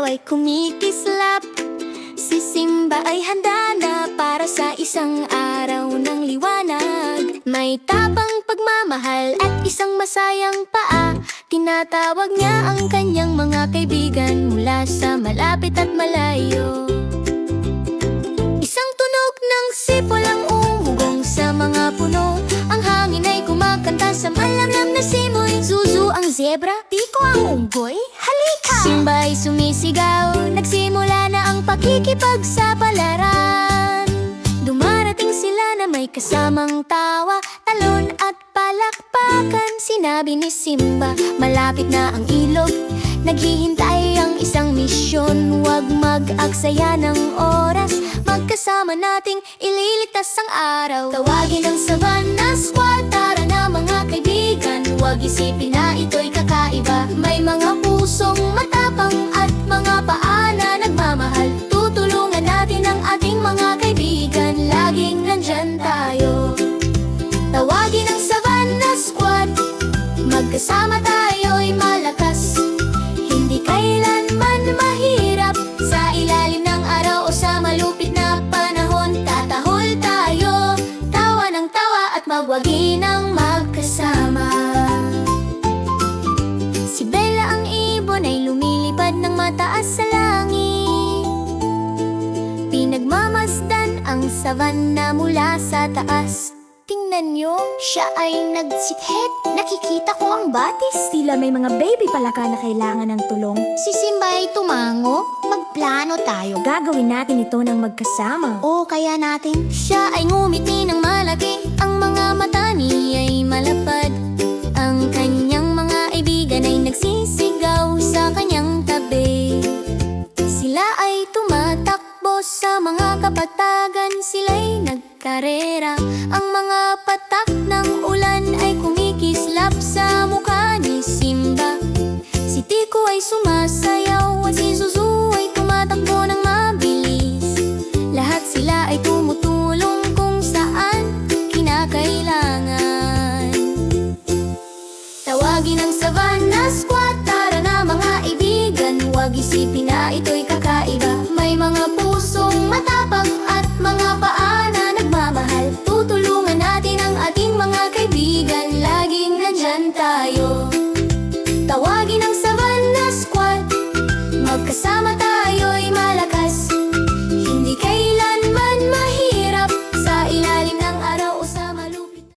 kumikislap. Si Simba ay handa na para sa isang araw ng liwanag. May tapang pagmamahal at isang masayang paa. Tinatawag niya ang kanyang mga kaibigan mula sa malapit at malayo. Isang tunog ng sipol ang umugong sa mga puno. Ang hangin ay kumakanta sa malamlam na simoy. Zuzu ang zebra, tiko ang unggoy, halika! Simba ay na ang pakikipagsapalaran Dumarating sila na may kasamang tawa, talon at palakpakan. Sinabi ni Simba, malapit na ang ilog. Naghihintay ang isang misyon. Huwag mag-aksaya ng oras. Magkasama nating ililigtas ang araw. Tawagin ang Savannah Squad Tara na mga kaibigan. Huwag isipin na ito'y kakaiba. May mga pusong matapang At mga paa mataas sa langit. Pinagmamasdan ang savanna mula sa taas. Tingnan nyo, siya ay nagsithit Nakikita ko ang batis. Tila may mga baby palaka na kailangan ng tulong. Si Simba ay tumango. Magplano tayo. Gagawin natin ito ng magkasama. O kaya natin. Siya ay ngumiti ng malaki mga kapatagan sila'y nagkarera. Ang mga patak ng ulan ay kumikislap sa mukha ni Simba. Si Tiko ay sumasayaw at si Suzu ay tumatakbo ng mabilis. Lahat sila ay tumutulong kung saan kinakailangan. Tawagin ang Savannah Squad, tara na mga ibigan. Huwag isipin na ito'y Kasama tayo